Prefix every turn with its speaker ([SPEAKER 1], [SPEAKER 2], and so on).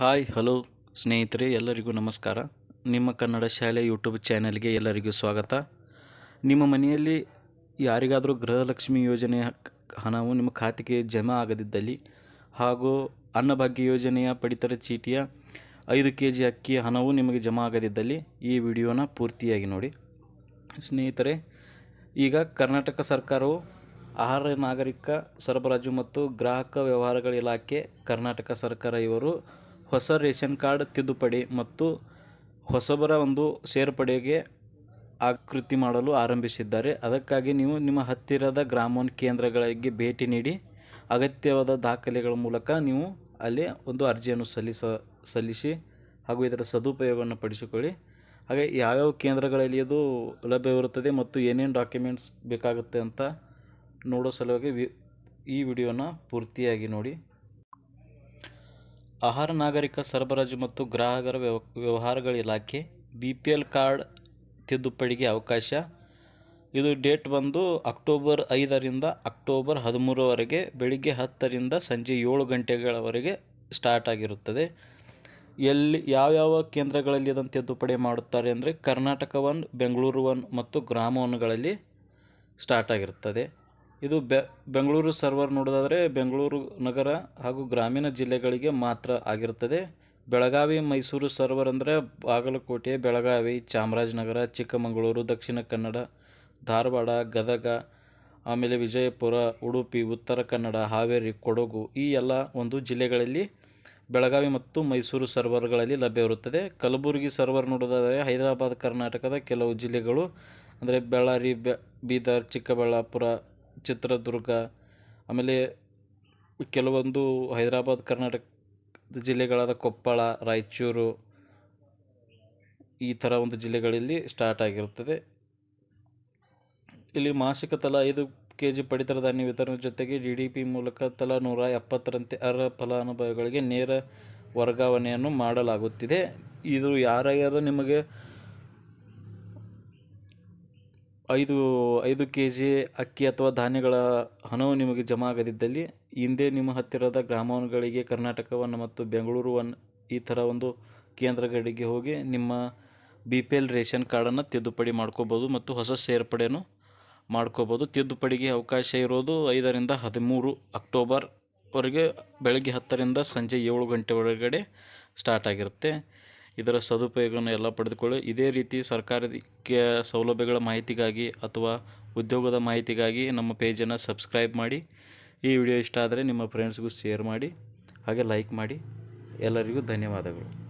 [SPEAKER 1] Hi, hello ಸ್ನೇಹಿತರೆ, ಎಲ್ಲರಿಗೂ ನಮಸ್ಕಾರ. ನಿಮ್ಮ ಕನ್ನಡ ಶಾಲೆ ಯೂಟ್ಯೂಬ್ ಚಾನೆಲ್ಗೆ ಎಲ್ಲರಿಗೂ ಸ್ವಾಗತ. ನಿಮ್ಮ ಮನೆಯಲ್ಲಿ ಯಾರಿಗಾದರೂ ಗೃಹಲಕ್ಷ್ಮಿ ಯೋಜನೆಯ ಹಣವು ನಿಮ್ಮ ಖಾತೆಗೆ ಜಮಾ ಆಗದಿದ್ದಲ್ಲಿ ಹಾಗೂ ಅನ್ನಭಾಗ್ಯ ಯೋಜನೆಯ ಪಡಿತರ ಚೀಟಿಯ ಐದು ಕೆ ಜಿ ಅಕ್ಕಿ ಹಣವು ನಿಮಗೆ ಜಮಾ ಆಗದಿದ್ದಲ್ಲಿ ಈ ವಿಡಿಯೋನ ಪೂರ್ತಿಯಾಗಿ ನೋಡಿ. ಸ್ನೇಹಿತರೆ, ಈಗ ಕರ್ನಾಟಕ ಸರ್ಕಾರವು ಆಹಾರ ನಾಗರಿಕ ಸರಬರಾಜು ಮತ್ತು ಗ್ರಾಹಕ ವ್ಯವಹಾರಗಳ ಇಲಾಖೆ, ಕರ್ನಾಟಕ ಸರ್ಕಾರ ಇವರು ಹೊಸ ರೇಷನ್ ಕಾರ್ಡ್ ತಿದ್ದುಪಡಿ ಮತ್ತು ಹೊಸಬರ ಒಂದು ಸೇರ್ಪಡೆಗೆ ಆಕೃತಿ ಮಾಡಲು ಆರಂಭಿಸಿದ್ದಾರೆ. ಅದಕ್ಕಾಗಿ ನೀವು ನಿಮ್ಮ ಹತ್ತಿರದ ಗ್ರಾಮೋನ್ ಕೇಂದ್ರಗಳಿಗೆ ಭೇಟಿ ನೀಡಿ, ಅಗತ್ಯವಾದ ದಾಖಲೆಗಳ ಮೂಲಕ ನೀವು ಅಲ್ಲಿ ಒಂದು ಅರ್ಜಿಯನ್ನು ಸಲ್ಲಿಸ, ಸಲ್ಲಿಸಿ ಹಾಗೂ ಇದರ ಸದುಪಯೋಗವನ್ನು ಪಡಿಸಿಕೊಳ್ಳಿ. ಹಾಗೆ ಯಾವ್ಯಾವ ಕೇಂದ್ರಗಳಲ್ಲಿ ಅದು ಲಭ್ಯವಿರುತ್ತದೆ ಮತ್ತು ಏನೇನು ಡಾಕ್ಯುಮೆಂಟ್ಸ್ ಬೇಕಾಗುತ್ತೆ ಅಂತ ನೋಡೋ ಸಲುವಾಗಿ ವಿ, ಈ ವಿಡಿಯೋನ ಪೂರ್ತಿಯಾಗಿ ನೋಡಿ. ಆಹಾರ ನಾಗರಿಕ ಸರಬರಾಜು ಮತ್ತು ಗ್ರಾಹಕರ ವ್ಯವ, ವ್ಯವಹಾರಗಳ ಇಲಾಖೆ ಬಿ ಪಿ ಎಲ್ ಕಾರ್ಡ್ ತಿದ್ದುಪಡಿಗೆ ಅವಕಾಶ. ಇದು ಡೇಟ್ ಬಂದು ಅಕ್ಟೋಬರ್ ಐದರಿಂದ ಅಕ್ಟೋಬರ್ ಹದಿಮೂರವರೆಗೆ, ಬೆಳಿಗ್ಗೆ ಹತ್ತರಿಂದ ಸಂಜೆ ಏಳು ಗಂಟೆಗಳವರೆಗೆ ಸ್ಟಾರ್ಟ್ ಆಗಿರುತ್ತದೆ. ಎಲ್ಲಿ, ಯಾವ್ಯಾವ ಕೇಂದ್ರಗಳಲ್ಲಿ ಇದನ್ನು ತಿದ್ದುಪಡಿ ಮಾಡುತ್ತಾರೆ ಅಂದರೆ ಕರ್ನಾಟಕ ಒನ್, ಬೆಂಗಳೂರು ಒನ್ ಮತ್ತು ಗ್ರಾಮ ಒನ್ಗಳಲ್ಲಿ ಸ್ಟಾರ್ಟ್ ಆಗಿರುತ್ತದೆ. ಇದು ಬೆಂಗಳೂರು ಸರ್ವರ್ ನೋಡೋದಾದರೆ ಬೆಂಗಳೂರು ನಗರ ಹಾಗೂ ಗ್ರಾಮೀಣ ಜಿಲ್ಲೆಗಳಿಗೆ ಮಾತ್ರ ಆಗಿರುತ್ತದೆ. ಬೆಳಗಾವಿ, ಮೈಸೂರು ಸರ್ವರ್ ಅಂದರೆ ಬಾಗಲಕೋಟೆ, ಬೆಳಗಾವಿ, ಚಾಮರಾಜನಗರ, ಚಿಕ್ಕಮಗಳೂರು, ದಕ್ಷಿಣ ಕನ್ನಡ, ಧಾರವಾಡ, ಗದಗ, ಆಮೇಲೆ ವಿಜಯಪುರ, ಉಡುಪಿ, ಉತ್ತರ ಕನ್ನಡ, ಹಾವೇರಿ, ಕೊಡಗು ಈ ಎಲ್ಲ ಒಂದು ಜಿಲ್ಲೆಗಳಲ್ಲಿ ಬೆಳಗಾವಿ ಮತ್ತು ಮೈಸೂರು ಸರ್ವರ್ಗಳಲ್ಲಿ ಲಭ್ಯವಿರುತ್ತದೆ ಕಲಬುರಗಿ ಸರ್ವರ್ ನೋಡೋದಾದರೆ ಹೈದರಾಬಾದ್, ಕರ್ನಾಟಕದ ಕೆಲವು ಜಿಲ್ಲೆಗಳು ಅಂದರೆ ಬಳ್ಳಾರಿ ಬೀದರ್, ಚಿಕ್ಕಬಳ್ಳಾಪುರ ಚಿತ್ರದುರ್ಗ, ಆಮೇಲೆ ಕೆಲವೊಂದು ಹೈದರಾಬಾದ್, ಕರ್ನಾಟಕ ಜಿಲ್ಲೆಗಳಾದ ಕೊಪ್ಪಳ, ರಾಯಚೂರು ಈ ಥರ ಒಂದು ಜಿಲ್ಲೆಗಳಲ್ಲಿ ಸ್ಟಾರ್ಟ್ ಆಗಿರುತ್ತದೆ. ಇಲ್ಲಿ ಮಾಸಿಕ ತಲಾ ಐದು ಕೆ ಜಿ ಪಡಿತರ ಧಾನ್ಯ ವಿತರಣೆ ಜೊತೆಗೆ ಡಿ ಡಿ ಪಿ ಮೂಲಕ ತಲಾ ನೂರ ಎಪ್ಪತ್ತರಂತೆ ಅರ್ಹ ಫಲಾನುಭವಿಗಳಿಗೆ ನೇರ ವರ್ಗಾವಣೆಯನ್ನು ಮಾಡಲಾಗುತ್ತಿದೆ. ಇದು ಯಾರ್ಯಾರು ನಿಮಗೆ ಐದು ಐದು ಕೆ ಜಿ ಅಕ್ಕಿ ಅಥವಾ ಧಾನ್ಯಗಳ ಹಣವು ನಿಮಗೆ ಜಮಾ ಆಗದಿದ್ದಲ್ಲಿ ಹಿಂದೆ ನಿಮ್ಮ ಹತ್ತಿರದ ಗ್ರಾಮಗಳಿಗೆ ಕರ್ನಾಟಕವನ್ನು ಮತ್ತು ಬೆಂಗಳೂರು ಒನ್ ಈ ಥರ ಒಂದು ಕೇಂದ್ರಗಳಿಗೆ ಹೋಗಿ ನಿಮ್ಮ ಬಿ ಪಿ ಎಲ್ ರೇಷನ್ ಕಾರ್ಡನ್ನು ತಿದ್ದುಪಡಿ ಮಾಡ್ಕೋಬೋದು ಮತ್ತು ಹೊಸ ಸೇರ್ಪಡೆಯನ್ನು ಮಾಡ್ಕೋಬೋದು. ತಿದ್ದುಪಡಿಗೆ ಅವಕಾಶ ಇರೋದು ಐದರಿಂದ ಹದಿಮೂರು ಅಕ್ಟೋಬರ್ವರೆಗೆ ಬೆಳಗ್ಗೆ ಹತ್ತರಿಂದ ಸಂಜೆ ಏಳು ಗಂಟೆ ಒಳಗಡೆ ಸ್ಟಾರ್ಟ್ ಆಗಿರುತ್ತೆ. ಇದರ ಸದುಪಯೋಗವನ್ನು ಎಲ್ಲ ಪಡೆದುಕೊಳ್ಳಿ. ಇದೇ ರೀತಿ ಸರ್ಕಾರಕ್ಕೆ ಸೌಲಭ್ಯಗಳ ಮಾಹಿತಿಗಾಗಿ ಅಥವಾ ಉದ್ಯೋಗದ ಮಾಹಿತಿಗಾಗಿ ನಮ್ಮ ಪೇಜನ್ನು ಸಬ್ಸ್ಕ್ರೈಬ್ ಮಾಡಿ. ಈ ವಿಡಿಯೋ ಇಷ್ಟ ಆದರೆ ನಿಮ್ಮ ಫ್ರೆಂಡ್ಸ್ಗೂ ಶೇರ್ ಮಾಡಿ. ಹಾಗೆ ಲೈಕ್ ಮಾಡಿ. ಎಲ್ಲರಿಗೂ ಧನ್ಯವಾದಗಳು.